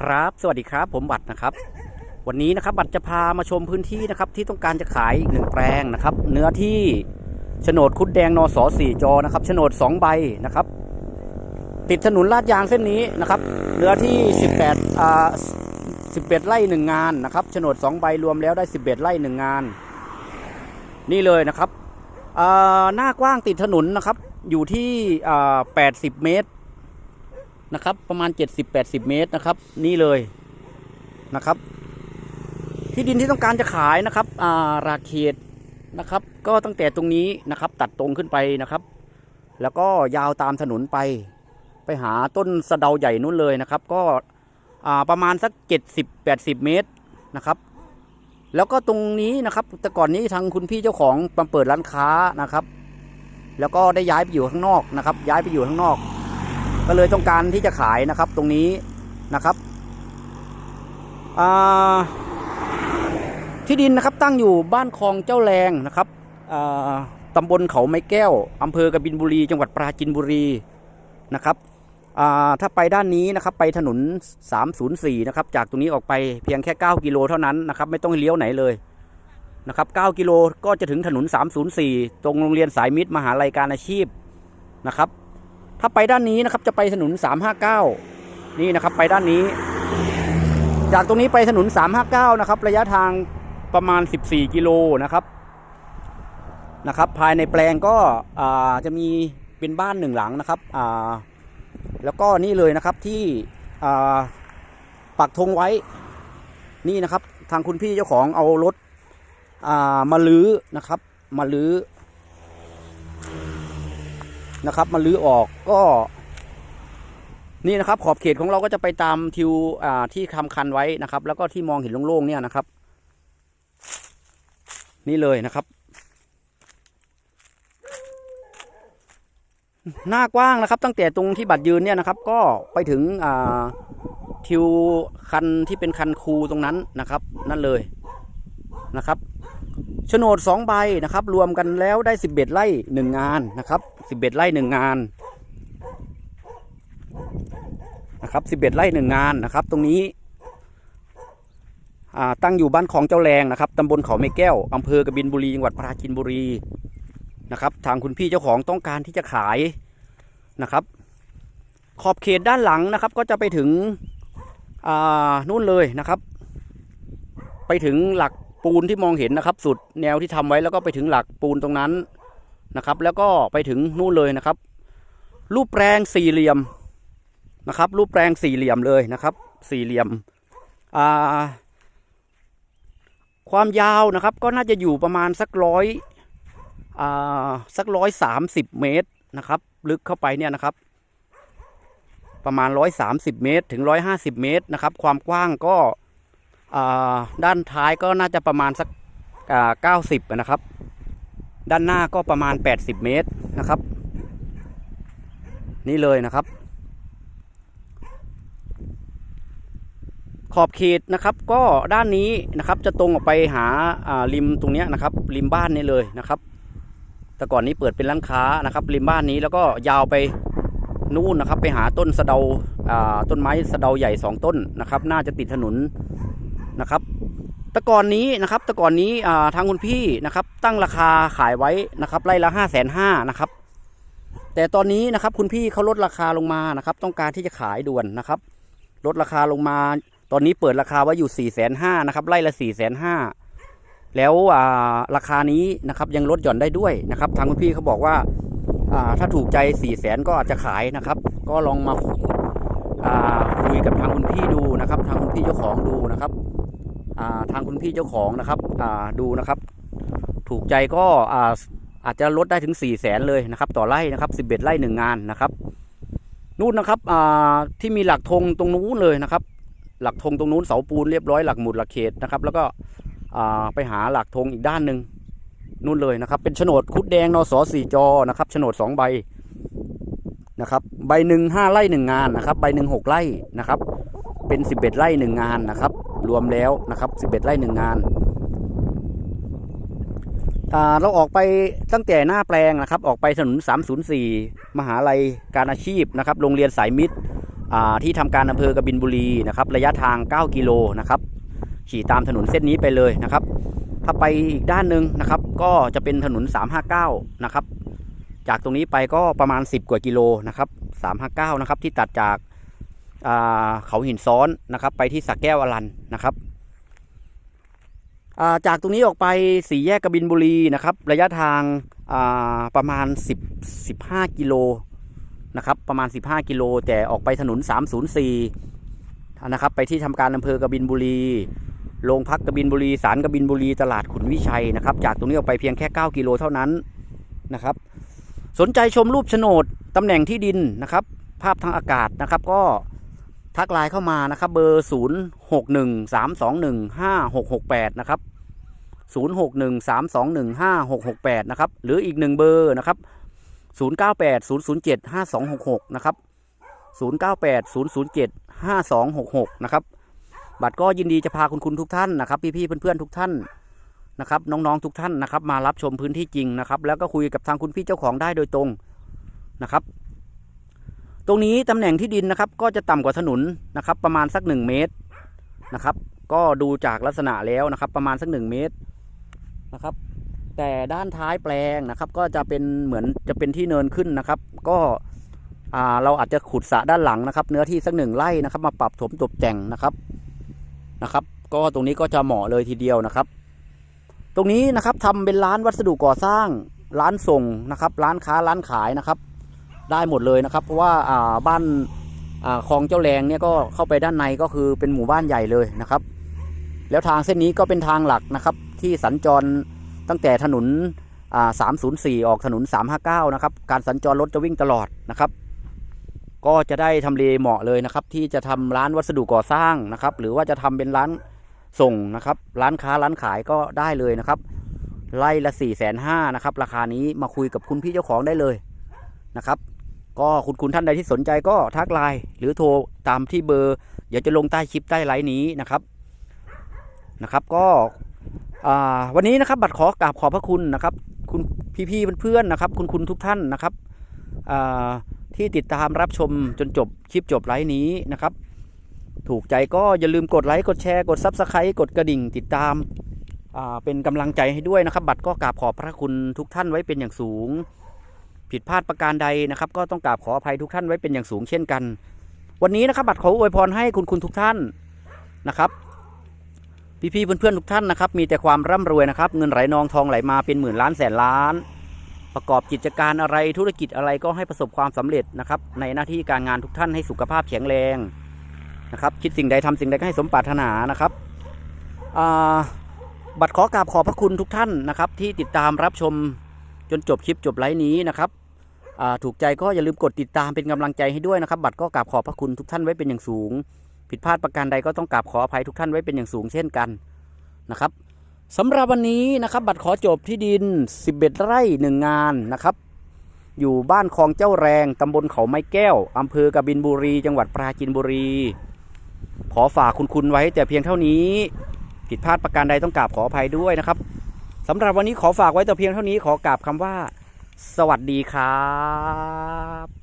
ครับ สวัสดีครับ ผมบัตรนะครับ วันนี้นะครับบัตรจะพามาชมพื้นที่นะครับ ที่ต้องการจะขายอีกหนึ่งแปลงนะครับ เนื้อที่โฉนดคุดแดงนอสอสี่จอนะครับโฉนดสองใบนะครับ ติดถนนลาดยางเส้นนี้นะครับเนื้อที่18อ่า11ไร่หนึ่งงานนะครับโฉนดสองใบรวมแล้วได้11ไร่หนึ่งงาน นี่เลยนะครับอ่าหน้ากว้างติดถนนนะครับ อยู่ที่อ่า80เมตร นะครับ ประมาณ 70-80 เมตรนะครับ นี่เลยนะครับ ที่ดินที่ต้องการจะขายนะครับอ่าราเขตนะครับ ก็ตั้งแต่ตรงนี้นะครับ ตัดตรงขึ้นไปนะครับ แล้วก็ยาวตามถนนไป ไปหาต้นสะเดาใหญ่นู้นเลยนะครับ ก็อ่าประมาณสัก 70-80 เมตรนะครับแล้วก็ตรงนี้นะครับ แต่ก่อนนี้ทางคุณพี่เจ้าของมาเปิดร้านค้านะครับ แล้วก็ได้ย้ายไปอยู่ข้างนอกนะครับ ย้ายไปอยู่ข้างนอก ก็เลยต้องการที่จะขายนะครับตรงนี้นะครับที่ดินนะครับตั้งอยู่บ้านคลองเจ้าแรงนะครับตำบลเขาไม้แก้วอำเภอกบินบุรี จังหวัดปราจินบุรีนะครับถ้าไปด้านนี้นะครับไปถนน 304 นะครับ จากตรงนี้ออกไปเพียงแค่ 9 กิโลเท่านั้นนะครับ ไม่ต้องเลี้ยวไหนเลยนะครับ 9 กิโลก็จะถึงถนน 304 ตรงโรงเรียนสายมิตรมหาลัยการอาชีพนะครับ ถ้าไปด้านนี้นะครับจะไปถนน 359 นี่นะครับไปด้านนี้ จากตรงนี้ไปถนน 359 นะครับ ระยะทางประมาณ 14 กิโลนะครับนะครับ ภายในแปลงก็จะมีเป็นบ้านหนึ่งหลังนะครับแล้วก็นี่เลยนะครับที่ปักธงไว้นี่นะครับ ทางคุณพี่เจ้าของเอารถมาลื้อนะครับ มาลื้อ นะครับมาลื้อออกก็นี่นะครับ ขอบเขตของเราก็จะไปตามทิวอ่าที่ทำคันไว้นะครับ แล้วก็ที่มองเห็นโล่งๆเนี่ยนะครับ นี่เลยนะครับ หน้ากว้างนะครับ ตั้งแต่ตรงที่บัตรยืนเนี่ยนะครับ ก็ไปถึงอ่าทิวคันที่เป็นคันคูตรงนั้นนะครับ นั่นเลยนะครับ โฉนดสองใบนะครับ รวมกันแล้วได้สิบเอ็ดไร่หนึ่งงานนะครับสิบเอ็ดไร่หนึ่งงานนะครับสิบเอ็ดไร่หนึ่งงานนะครับ ตรงนี้ตั้งอยู่บ้านของเจ้าแรงนะครับตำบลเขาไม้แก้วอำเภอกบินบุรีจังหวัดปราจีนบุรีนะครับทางคุณพี่เจ้าของต้องการที่จะขายนะครับ ขอบเขตด้านหลังนะครับ ก็จะไปถึงนู่นเลยนะครับ ไปถึงหลัก ปูนที่มองเห็นนะครับ สุดแนวที่ทำไว้แล้วก็ไปถึงหลักปูนตรงนั้นนะครับ แล้วก็ไปถึงนู่นเลยนะครับ รูปแปลงสี่เหลี่ยมนะครับ รูปแปลงสี่เหลี่ยมเลยนะครับ สี่เหลี่ยมอ่าความยาวนะครับ ก็น่าจะอยู่ประมาณสักร้อยอ่าสักร้อยสามสิบเมตรนะครับ ลึกเข้าไปเนี่ยนะครับ ประมาณร้อยสามสิบเมตร ถึงร้อยห้าสิบเมตรนะครับ ความกว้างก็ ด้านท้ายก็น่าจะประมาณสักเก้าสิบนะครับ ด้านหน้าก็ประมาณ 80 เมตรนะครับ นี่เลยนะครับ ขอบเขตนะครับ ก็ด้านนี้นะครับจะตรงออกไปหาาริมตรงนี้นะครับ ริมบ้านนี่เลยนะครับ แต่ก่อนนี้เปิดเป็นร้านค้านะครับ ริมบ้านนี้แล้วก็ยาวไปนู่นนะครับ ไปหาต้นสะเดาาต้นไม้สะเดาใหญ่สองต้นนะครับ น่าจะติดถนน นะครับแต่ก่อนนี้นะครับแต่ก่อนนี้ทางคุณพี่นะครับ ตั้งราคาขายไว้นะครับไร่ละห้าแสนห้านะครับ แต่ตอนนี้นะครับคุณพี่เขาลดราคาลงมานะครับ ต้องการที่จะขายด่วนนะครับ ลดราคาลงมา ตอนนี้เปิดราคาไว้อยู่สี่แสนห้านะครับไร่ละสี่แสนห้าแล้วราคานี้นะครับยังลดหย่อนได้ด้วยนะครับ ทางคุณพี่เขาบอกว่าถ้าถูกใจสี่แสนก็อาจจะขายนะครับ ก็ลองมาคุยกับทางคุณพี่ดูนะครับ ทางคุณพี่เจ้าของดูนะครับ ทางคุณพี่เจ้าของนะครับดูนะครับ ถูกใจก็อ่าอาจจะลดได้ถึง4ี่แสนเลยนะครับ ต่อไร่นะครับสิบเอ็ดไร่หนึ่งงานนะครับนู่นนะครับที่มีหลักธงตรงนู้นเลยนะครับ หลักธงตรงนู้นเสาปูนเรียบร้อยหลักหมุดหลักเขตนะครับ แล้วก็ไปหาหลักธงอีกด้านหนึ่งนู่นเลยนะครับ เป็นโฉนดคุดแดงนสสี่จอนะครับโฉนดสองใบนะครับใบหนึ่งห้าไร่หนึ่งงานนะครับ ใบหนึ่งหกไร่นะครับ เป็นสิบเอ็ดไร่หนึ่งงานนะครับ รวมแล้วนะครับสิบเอ็ดไร่หนึ่งงานอ่าเราออกไปตั้งแต่หน้าแปลงนะครับ ออกไปถนน 304 มหาลัยการอาชีพนะครับ โรงเรียนสายมิตรอ่าที่ทำการอำเภอกบินบุรีนะครับ ระยะทาง 9 กิโลนะครับขี่ตามถนนเส้นนี้ไปเลยนะครับ ถ้าไปอีกด้านหนึ่งนะครับ ก็จะเป็นถนน 359 นะครับ จากตรงนี้ไปก็ประมาณ 10 กว่ากิโลนะครับ 359 นะครับที่ตัดจาก เขาหินซ้อนนะครับ ไปที่สักแก้วอรันนะครับาจากตรงนี้ออกไปสี่แยกกบินบุรีนะครับ ระยะทางาประมาณ 10 15 กิโลนะครับ ประมาณ 15 กิโล แต่ออกไปถนน 304 นะครับ ไปที่ทำการอำเภอกบินบุรีโรงพักกบินบุรีศาลกบินบุรี ตลาดขุนวิชัยนะครับ จากตรงนี้ออกไปเพียงแค่ 9 กิโลเท่านั้นนะครับ สนใจชมรูปโฉนดตำแหน่งที่ดินนะครับ ภาพทางอากาศนะครับก็ ทักไลน์เข้ามานะครับเบอร์ 0 6 1 3 2 1 5 6 6 8 นะครับ 0 6 1 3 2 1 5 6 6 8 นะครับ หรืออีกหนึ่งเบอร์นะครับ 0 9 8 0 0 7 5 2 6 6 นะครับ 0 9 8 0 0 7 5266 นะครับ บัตรก็ยินดีจะพาคุณคุณทุกท่านนะครับ พี่ๆเพื่อนๆทุกท่านนะครับน้องๆทุกท่านนะครับมารับชมพื้นที่จริงนะครับ แล้วก็คุยกับทางคุณพี่เจ้าของได้โดยตรงนะครับ ตรงนี้ตำแหน่งที่ดินนะครับ ก็จะต่ำกว่าถนนนะครับ ประมาณสัก 1 เมตรนะครับ ก็ดูจากลักษณะแล้วนะครับ ประมาณสัก 1 เมตรนะครับ แต่ด้านท้ายแปลงนะครับ ก็จะเป็นเหมือนจะเป็นที่เนินขึ้นนะครับ ก็เราอาจจะขุดสระด้านหลังนะครับ เนื้อที่สักหนึ่งไร่นะครับ มาปรับถมตกแต่งนะครับนะครับ ก็ตรงนี้ก็จะเหมาะเลยทีเดียวนะครับ ตรงนี้นะครับทำเป็นร้านวัสดุก่อสร้างร้านส่งนะครับ ร้านค้าร้านขายนะครับ ได้หมดเลยนะครับ เพราะว่าบ้านคลองเจ้าแรงเนี่ยก็เข้าไปด้านในก็คือเป็นหมู่บ้านใหญ่เลยนะครับ แล้วทางเส้นนี้ก็เป็นทางหลักนะครับ ที่สัญจรตั้งแต่ถนน304 ออกถนน 359 นะครับ การสัญจรรถจะวิ่งตลอดนะครับ ก็จะได้ทำเลเหมาะเลยนะครับ ที่จะทำร้านวัสดุก่อสร้างนะครับ หรือว่าจะทำเป็นร้านส่งนะครับ ร้านค้าร้านขายก็ได้เลยนะครับ ไล่ละ4ี่แสนห้านะครับ ราคานี้มาคุยกับคุณพี่เจ้าของได้เลยนะครับ ก็คุณคุณท่านใดที่สนใจก็ทักไลน์หรือโทรตามที่เบอร์ เดี๋ยวจะลงใต้คลิปใต้ไลน์นี้นะครับนะครับ ก็วันนี้นะครับ บัตรขอกราบขอบพระคุณนะครับ คุณพี่ๆเพื่อนๆนะครับ คุณคุณทุกท่านนะครับที่ติดตามรับชมจนจบคลิปจบไลฟ์นี้นะครับ ถูกใจก็อย่าลืมกดไลค์กดแชร์กดซับสไครต์กดกระดิ่งติดตามเป็นกำลังใจให้ด้วยนะครับ บัตรก็กราบขอบพระคุณทุกท่านไว้เป็นอย่างสูง ผิดพลาดประการใดนะครับ ก็ต้องกราบขออภัยทุกท่านไว้เป็นอย่างสูงเช่นกัน วันนี้นะครับบัตรขออวยพรให้คุณคุณทุกท่านนะครับพี่ๆเพื่อนๆทุกท่านนะครับมีแต่ความร่ำรวยนะครับเงินไหลนองทองไหลมาเป็นหมื่นล้านแสนล้าน ประกอบกิจการอะไรธุรกิจอะไรก็ให้ประสบความสำเร็จนะครับในหน้าที่การงานทุกท่านให้สุขภาพแข็งแรงนะครับคิดสิ่งใดทำสิ่งใดก็ให้สมปรารถนานะครับบัตรขอกราบขอบพระคุณทุกท่านนะครับที่ติดตามรับชมจนจบคลิปจบไลฟ์นี้นะครับ ถูกใจก็อย่าลืมกดติดตามเป็นกำลังใจให้ด้วยนะครับ บัตรก็กราบขอบพระคุณทุกท่านไว้เป็นอย่างสูง ผิดพลาดประการใดก็ต้องกราบขออภัยทุกท่านไว้เป็นอย่างสูงเช่นกันนะครับสำหรับวันนี้นะครับบัตรขอจบที่ดิน 11 ไร่หนึ่งงานนะครับ อยู่บ้านคลองเจ้าแรงตำบลเขาไม้แก้วอำเภอกบินบุรี จังหวัดปราจีนบุรี ขอฝากคุณคุณไว้แต่เพียงเท่านี้ ผิดพลาดประการใดต้องกราบขออภัยด้วยนะครับสำหรับวันนี้ขอฝากไว้แต่เพียงเท่านี้ขอกราบคำว่า สวัสดีครับ